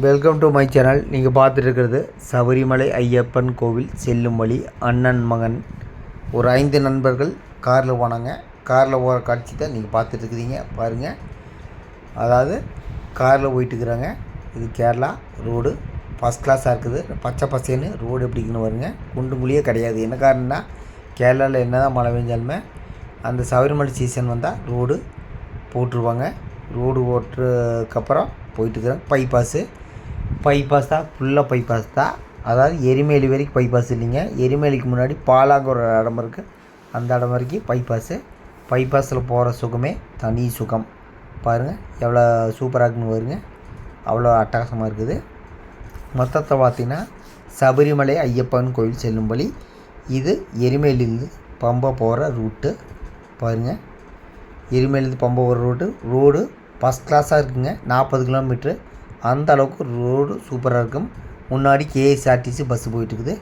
Welcome to my channel நீங்கள் பார்த்துட்டு இருக்கிறது சபரிமலை ஐயப்பன் கோவில் செல்லும் வழி அண்ணன் மகன். ஒரு ஐந்து நண்பர்கள் காரில் போனாங்க. காரில் போகிற காட்சி தான் நீங்கள் பார்த்துட்டு இருக்கிறீங்க. பாருங்கள் அதாவது காரில் போயிட்டு இருக்கிறாங்க. இது கேரளா ரோடு. ஃபஸ்ட் கிளாஸாக இருக்குது. பச்சை பசேன்னு ரோடு எப்படிங்கன்னு வருங்க பாருங்க. குண்டு குழியே கிடையாது. என்ன காரணம்னா கேரளாவில் என்ன தான் மழை பெஞ்சாலுமே அந்த சபரிமலை சீசன் வந்தால் ரோடு போட்டுருவாங்க. ரோடு ஓட்டுறதுக்கப்புறம் போயிட்டுருக்குறாங்க பைபாஸு பைபாஸ் தான் ஃபுல்லாக பைபாஸ் தான் அதாவது எரிமேலி வரைக்கும் பைபாஸ் இல்லைங்க. எரிமேலிக்கு முன்னாடி பாலாங்கிற ஒரு இடம் இருக்குது அந்த இடம் வரைக்கும் பைபாஸு பைபாஸில் போகிற சுகமே தனி சுகம். பாருங்கள் எவ்வளோ சூப்பராக இருக்குன்னு பாருங்க. அவ்வளோ அட்டகாசமாக இருக்குது. மொத்தத்தை பார்த்தீங்கன்னா சபரிமலை ஐயப்பன் கோயில் செல்லும் வழி இது எரிமேலிருந்து பம்பை போகிற ரூட்டு பாருங்கள் எரிமேலிருந்து பம்பை போகிற ரூட்டு ரோடு ஃபஸ்ட் கிளாஸாக இருக்குங்க. நாற்பது கிலோமீட்ரு அந்த அளவுக்கு ரோடு சூப்பராக இருக்கும். முன்னாடி கேஎஸ்ஆர்டிசி பஸ்ஸு போயிட்டுருக்குது.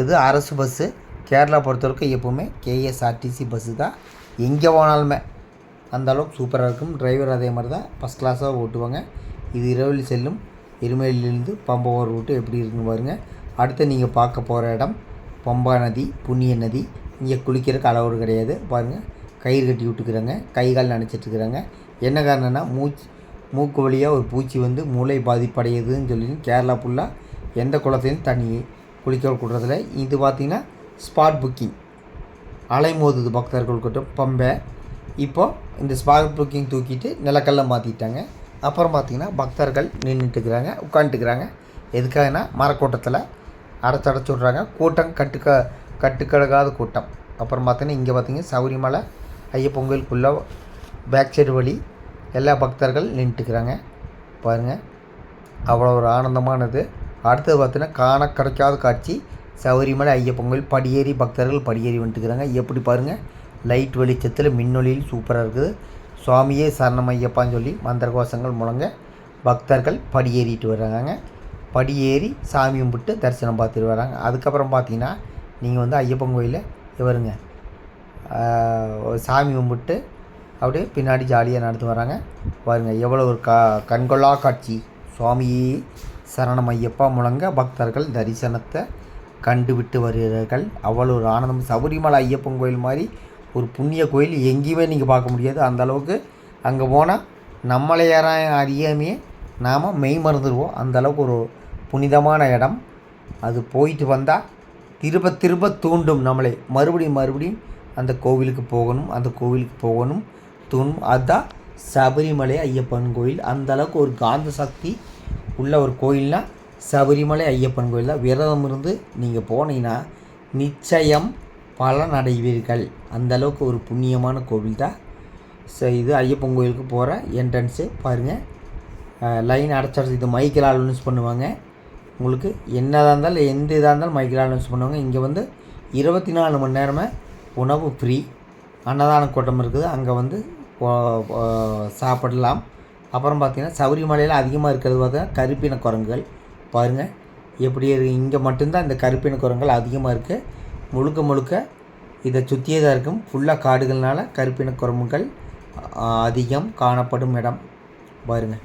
இது அரசு பஸ்ஸு கேரளா பொறுத்தவரைக்கும் எப்போவுமே கேஎஸ்ஆர்டிசி பஸ்ஸு தான். எங்கே போனாலுமே அந்த அளவுக்கு சூப்பராக இருக்கும். டிரைவர் அதே மாதிரி தான் ஃபஸ்ட் கிளாஸாக ஓட்டுவாங்க. இது இரவில் செல்லும். எருமேலியிலிருந்து பம்பவர் ரூட்டு எப்படி இருக்குன்னு பாருங்கள் அடுத்து நீங்கள் பார்க்க போகிற இடம் பம்பா நதி புண்ணிய நதி. இங்கே குளிக்கிறதுக்கு அளவோடு கிடையாது. பாருங்கள் கயிறு கட்டி விட்டுக்கிறாங்க கை கால் நினச்சிட்ருக்குறாங்க என்ன காரணம்னா மூச்சு மூக்கு வழியாக ஒரு பூச்சி வந்து மூளை பாதிப்படையுதுன்னு சொல்லி கேரளா ஃபுல்லாக எந்த குளத்துலையும் தண்ணி குளிக்க கொடுறதில்ல இது பார்த்திங்கன்னா ஸ்பாட் புக்கிங் அலைமோதுது பக்தர்கள் கூட்டம் பம்பை. இப்போது இந்த ஸ்பாட் புக்கிங் தூக்கிட்டு நிலக்கல்ல மாற்றிட்டாங்க அப்புறம் பார்த்திங்கன்னா பக்தர்கள் நின்றுட்டுக்கிறாங்க உட்காந்துட்டுக்கிறாங்க எதுக்காகனா மரக்கூட்டத்தில் அடைச்சடைச்சி விட்றாங்க. கூட்டம் கட்டுக்க கட்டுக்கடகாத கூட்டம். அப்புறம் பார்த்தீங்கன்னா இங்கே பார்த்தீங்கன்னா சௌரிமலை ஐயப்பொங்கலுக்குள்ளே பேக் சைடு வழி எல்லா பக்தர்கள் நின்றுட்டுக்கிறாங்க பாருங்கள் அவ்வளோ ஒரு ஆனந்தமானது. அடுத்தது பார்த்தீங்கன்னா காண கிடைக்காத காட்சி. சபரிமலை ஐயப்பன் கோயில் படியேறி பக்தர்கள் படியேறி வந்துட்டுக்கிறாங்க எப்படி பாருங்கள் லைட் வெளிச்சத்தில் மின்னொலியில் சூப்பராக இருக்குது. சுவாமியே சரணம் ஐயப்பான்னு சொல்லி மந்திர கோஷங்கள் முழங்க பக்தர்கள் படியேறிட்டு வர்றாங்க படியேறி சாமி கும்பிட்டு தரிசனம் பார்த்துட்டு வராங்க அதுக்கப்புறம் பார்த்தீங்கன்னா நீங்கள் வந்து ஐயப்பன் கோயிலில் வருங்க சாமி கும்பிட்டு அப்படியே பின்னாடி ஜாலியாக நடந்து வராங்க. பாருங்கள் எவ்வளோ ஒரு கா கண்கொள்ளா காட்சி. சுவாமியே சரணம் ஐயப்பா முழங்க பக்தர்கள் தரிசனத்தை கண்டுவிட்டு வருகிறார்கள். அவ்வளோ ஒரு ஆனந்தம். சபரிமலை ஐயப்பன் கோயில் மாதிரி ஒரு புண்ணிய கோயில் எங்கேயுமே நீங்கள் பார்க்க முடியாது. அந்த அளவுக்கு அங்கே போனால் நம்மளை யாரும் அறியாமையே நாம் மெய் மறந்துடுவோம் அந்தளவுக்கு ஒரு புனிதமான இடம். அது போயிட்டு வந்தால் திரும்ப திரும்ப தூண்டும் நம்மளை. மறுபடியும் மறுபடியும் அந்த கோவிலுக்கு போகணும் அந்த கோவிலுக்கு போகணும். தூண். அதுதான் சபரிமலை ஐயப்பன் கோயில். அந்தளவுக்கு ஒரு காந்த சக்தி உள்ள ஒரு கோயில்னா சபரிமலை ஐயப்பன் கோயில் தான். விரதம் இருந்து நீங்கள் போனீங்கன்னா நிச்சயம் பலன் அடைவீர்கள் அந்த அளவுக்கு ஒரு புண்ணியமான கோவில் தான். ஸோ இது ஐயப்பன் கோயிலுக்கு போகிற என்ட்ரன்ஸு பாருங்கள் லைன் அடைச்சடைச்சி இது மைக்கில் அனௌன்ஸ் பண்ணுவாங்க. உங்களுக்கு என்னதாக இருந்தாலும் எந்த இதாக இருந்தாலும் மைக்கில் அனௌன்ஸ் பண்ணுவாங்க. இங்கே வந்து இருபத்தி நாலு மணி நேரமே உணவு ஃப்ரீ அன்னதான கூட்டம் இருக்குது. அங்கே வந்து சாப்பிடலாம். அப்புறம் பார்த்திங்கன்னா சபரிமலையில் அதிகமாக இருக்கிறது பார்த்தீங்கன்னா கருப்பின குரங்குகள். பாருங்கள் எப்படி இருக்கு இங்கே மட்டும்தான் இந்த கருப்பின குரங்குகள் அதிகமாக இருக்குது முழுக்க முழுக்க இதை சுற்றியே தான் இருக்கும். ஃபுல்லாக காடுகள்னால கருப்பின குரங்குகள் அதிகம் காணப்படும் இடம். பாருங்கள்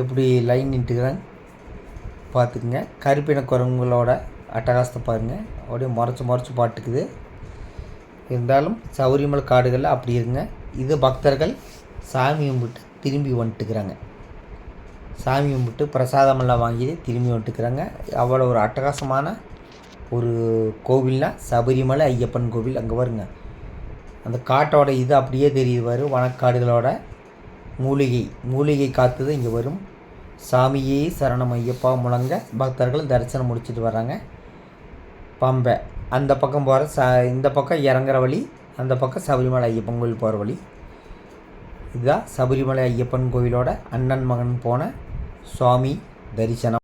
எப்படி லைன் நின்றுக்கிறாங்க பார்த்துக்குங்க. கருப்பின குரங்குகளோட அட்டகாசத்தை பாருங்கள் அப்படியே முறைச்சி முறைச்சி பாட்டுக்குது இருந்தாலும் சௌரியமலை காடுகளில் அப்படி இருங்க இது பக்தர்கள் சாமி கும்பிட்டு திரும்பி வந்துட்டுக்கிறாங்க. சாமி கும்பிட்டு பிரசாதமெல்லாம் வாங்கி திரும்பி வந்துட்டுக்கிறாங்க. அவ்வளோ ஒரு அட்டகாசமான ஒரு கோவில்னா சபரிமலை ஐயப்பன் கோவில் அங்கே வருங்க அந்த காட்டோட இது அப்படியே தெரியுது வரும் வனக்காடுகளோட மூலிகை மூலிகை காத்துது இங்கே வரும். சாமியே சரணம் ஐயப்பா முழங்க. பக்தர்கள் தரிசனம் முடிச்சிட்டு வராங்க பம்பை. அந்த பக்கம் போகிற ச இந்த பக்கம் இறங்குற வழி அந்த பக்கம் சபரிமலை ஐயப்பன் கோயில் போகிற வழி. இதுதான் சபரிமலை ஐயப்பன் கோவிலோட அண்ணன் மகன் போன சுவாமி தரிசனம்.